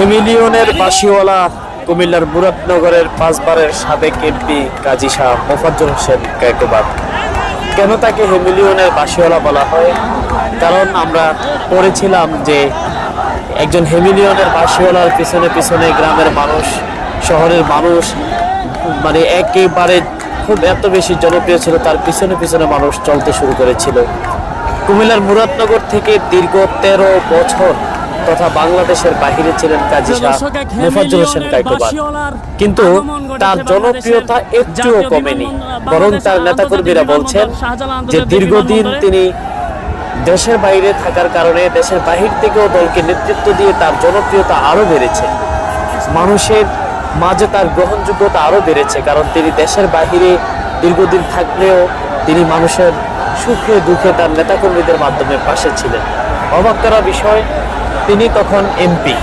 হেমিলিয়নের বাসিওয়ালা কুমিল্লার মুরাদনগরের পাঁচবারের সাবেক এমপি কাজী শাহ মোফাজ্জল হোসেন কায়কোবাদ কেন তাকে হেমিলিয়নের বাসিওয়ালা বলা হয়? কারণ আমরা পড়েছিলাম যে একজন হেমিলিয়নের বাসিওয়ালার পিছনে পিছনে গ্রামের মানুষ, শহরের মানুষ মানে একেবারে খুব এত বেশি জনপ্রিয় ছিল, তার পিছনে পিছনে মানুষ চলতে শুরু করেছিল। কুমিল্লার মুরাদনগর থেকে দীর্ঘ তেরো বছর তথা বাংলাদেশের বাহিরে ছিলেন কাজী শাহ মোফাজ্জল হোসেন কায়কোবাদ কিন্তু তার জনপ্রিয়তা একটুও কমেনি। বরং তার নেতাকর্মীরা বলছেন যে দীর্ঘদিন তিনি দেশের বাইরে থাকার কারণে দেশের বাহির থেকেও দলকে নেতৃত্ব দিয়ে তার জনপ্রিয়তা আরও বেড়েছে। মানুষের মাঝে তার গ্রহণযোগ্যতা আরও বেড়েছে কারণ তিনি দেশের বাহিরে দীর্ঘদিন থাকলেও তিনি মানুষের সুখে দুঃখে তার নেতাকর্মীদের মাধ্যমে পাশে ছিলেন। অবাক করা বিষয় তিনি তখন এমপি।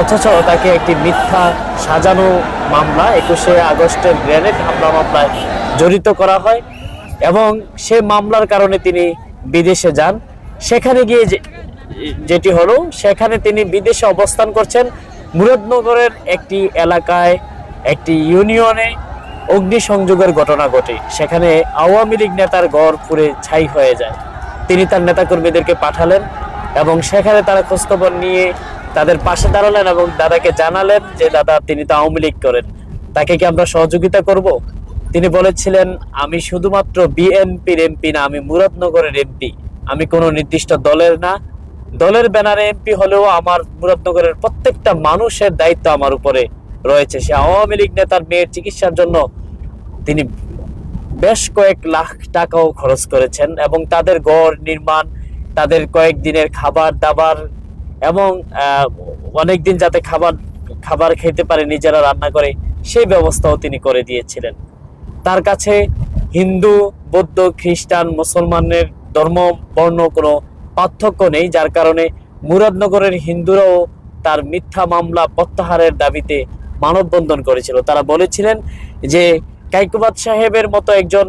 অথচ তাকে একটি মিথ্যা সাজানো মামলা একুশে আগস্টের গ্রেনেড হামলা মামলায় জড়িত করা হয় এবং সে মামলার কারণে তিনি বিদেশে যান। সেখানে গিয়ে যেটি হলো, সেখানে তিনি বিদেশে অবস্থান করছেন মুরাদনগরের একটি এলাকায়, একটি ইউনিয়নে অগ্নিসংযোগের ঘটনা ঘটে। সেখানে আওয়ামী লীগ নেতার গড় পুড়ে ছাই হয়ে যায়। তিনি তার নেতাকর্মীদেরকে পাঠালেন। এবং সেখানে তারা খোঁজখবর নিয়ে তাদের পাশে দাঁড়ালেন এবং দাদাকে জানালেন যে, দাদা, তিনি তো আওয়ামী লীগ করেন। তাকে কি আমরা সহযোগিতা করব? তিনি বলেছিলেন, আমি শুধুমাত্র বিএনপির এমপি না, আমি মুরাদনগরের এমপি। আমি কোনো নির্দিষ্ট দলের না। দলের ব্যানারে এমপি হলেও আমার মুরাদনগরের প্রত্যেকটা মানুষের দায়িত্ব আমার উপরে রয়েছে। সে আওয়ামী লীগ নেতার মেয়ের চিকিৎসার জন্য তিনি বেশ কয়েক লাখ টাকাও খরচ করেছেন এবং তাদের গড় নির্মাণ তাদের কয়েকদিনের খাবার দাবার এবং অনেক দিন যাতে খাবার খাবার খেতে পারে, নিজেরা রান্না করে, সেই ব্যবস্থাও তিনি করে দিয়েছিলেন। তার কাছে হিন্দু, বৌদ্ধ, খ্রিস্টান, মুসলমানের ধর্ম, বর্ণ কোনো পার্থক্য নেই, যার কারণে মুরাদনগরের হিন্দুরাও তার মিথ্যা মামলা প্রত্যাহারের দাবিতে মানববন্ধন করেছিল। তারা বলেছিলেন যে, কাইকুবাদ সাহেবের মতো একজন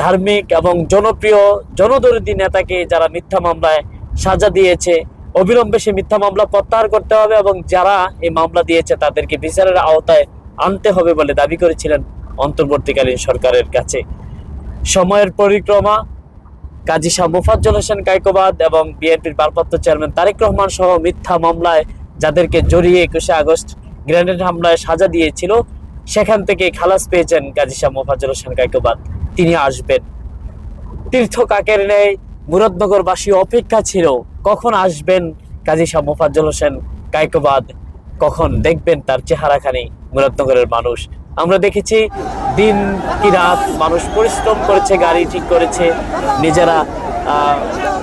ধার্মিক এবং জনপ্রিয় জনদরদী নেতাকে যারা মিথ্যা মামলায় সাজা দিয়েছে, অবিলম্বে সে মিথ্যা মামলা প্রত্যাহার করতে হবে এবং যারা এই মামলা দিয়েছে তাদেরকে বিচারের আওতায় আনতে হবে বলে দাবি করেছিলেন অন্তর্বর্তীকালীন সরকারের কাছে। সময়ের পরিক্রমা, কাজী শাহ মুফাজ্জল হোসেন কায়কোবাদ এবং বিএনপির ভারপ্রাপ্ত চেয়ারম্যান তারেক রহমান সহ মিথ্যা মামলায় যাদেরকে জড়িয়ে একুশে আগস্ট গ্রেনেড হামলায় সাজা দিয়েছিল, সেখান থেকে খালাস পেয়েছেন কাজী শাহ মুফাজ্জল হোসেন কায়কোবাদ। তিনি আসবেন। তীর্থ কাকের নেই মুরাদনগরবাসী অপেক্ষা ছিল, কখন আসবেন? কাজী শাহ মুফাজ্জল হোসেন কায়কোবাদ, কখন দেখবেন তার চেহারাখানি মুরাদনগরের মানুষ? আমরা দেখেছি দিন কি রাত মানুষ পরিশ্রম করেছে, গাড়ি ঠিক করেছে, নিজেরা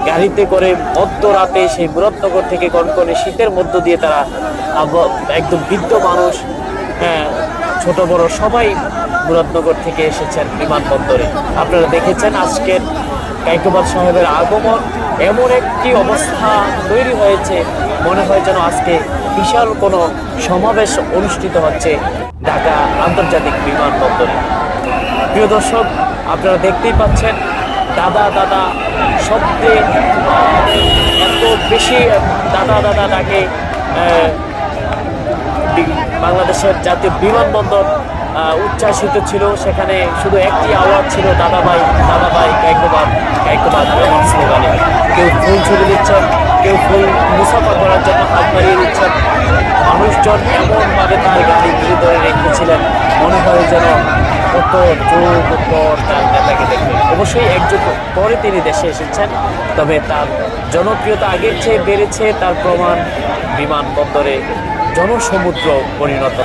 গাড়িতে করে মধ্যরাতে সেই মুরাদনগর থেকে কনকনে শীতের মধ্য দিয়ে তারা একদম বৃদ্ধ মানুষ হ্যাঁ ছোট বড় সবাই মুরাদনগর থেকে এসেছেন বিমানবন্দরে। আপনারা দেখেছেন আজকের কাইকোবাদ সাহেবের আগমন এমন একটি অবস্থা তৈরি হয়েছে মনে হয় যেন আজকে বিশাল কোনো সমাবেশ অনুষ্ঠিত হচ্ছে ঢাকা আন্তর্জাতিক বিমানবন্দরে। প্রিয় দর্শক আপনারা দেখতেই পাচ্ছেন দাদা দাদা আহ, এত বেশি দাদা দাদা ডাকে বাংলাদেশের জাতীয় বিমানবন্দর উচ্ছ্বাসিত ছিল। সেখানে শুধু একটি আওয়াজ ছিল, দাদাভাই দাদাভাই কাইকোবাদ কাইকোবাদ এমন স্লোগানে। কেউ ফুল ছুড়ে দিচ্ছেন কেউ ফুল মুসাফা করার জন্য হাত বাড়িয়ে দিচ্ছেন মানুষজন এমনভাবে তার গাড়ি ঘিরে ধরে রেখেছিলেন। মনে হয় যেন কত যুগ পর তার নেতাকে দেখবে অবশ্যই এক যুগ পরে তিনি দেশে এসেছেন, তবে তার জনপ্রিয়তা আগের চেয়ে বেড়েছে তার প্রমাণ বিমানবন্দরে। জনসমুদ্র পরিণত